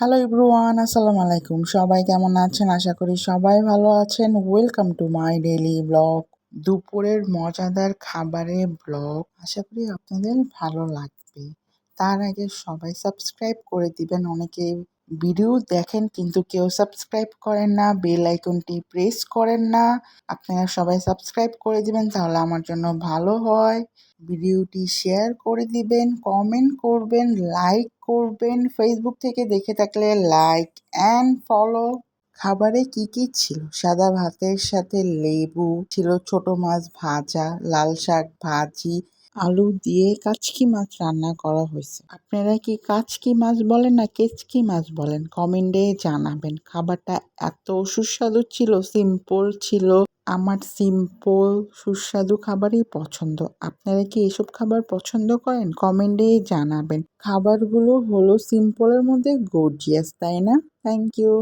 Hello ইব্রুয়ান আসসালামু আলাইকুম সবাই কেমন আছেন? আশা করি সবাই ভালো আছেন। Welcome to my daily blog দুপুরের মজাদার খাবারের ব্লগ আশা করি আপনাদের ভালো লাগবে। তার আগে সবাই সাবস্ক্রাইব করে দিবেন। অনেকে ভিডিও দেখেন কিন্তু কেউ সাবস্ক্রাইব করেন না, বেল আইকনটি প্রেস করেন না। আপনারা সবাই সাবস্ক্রাইব করে দিবেন তাহলে আমার জন্য ভালো হয়। ভিডিওটি শেয়ার করে দিবেন, কমেন্ট করবেন, লাইক করবেন। ফেসবুক থেকে দেখে থাকলে লাইক অ্যান্ড ফলো। খাবারে কি কি ছিল? সাদা ভাতের সাথে লেবু ছিল, ছোট মাছ ভাজা, লাল শাক ভাজি আলু দিয়ে কাচকি মাছ রান্না করা হয়েছে। আপনারা কি কাচকি মাছ বলেন না কেচকি মাছ বলেন? কমেন্টে জানাবেন। খাবারটা এত সুস্বাদু ছিল সিম্পল ছিল। আমার সিম্পল সুস্বাদু খাবারই পছন্দ। আপনারা কি এসব খাবার পছন্দ করেন? কমেন্টে জানাবেন। খাবারগুলো হলো সিম্পলের মধ্যে গর্জিয়াস তাই না? Thank you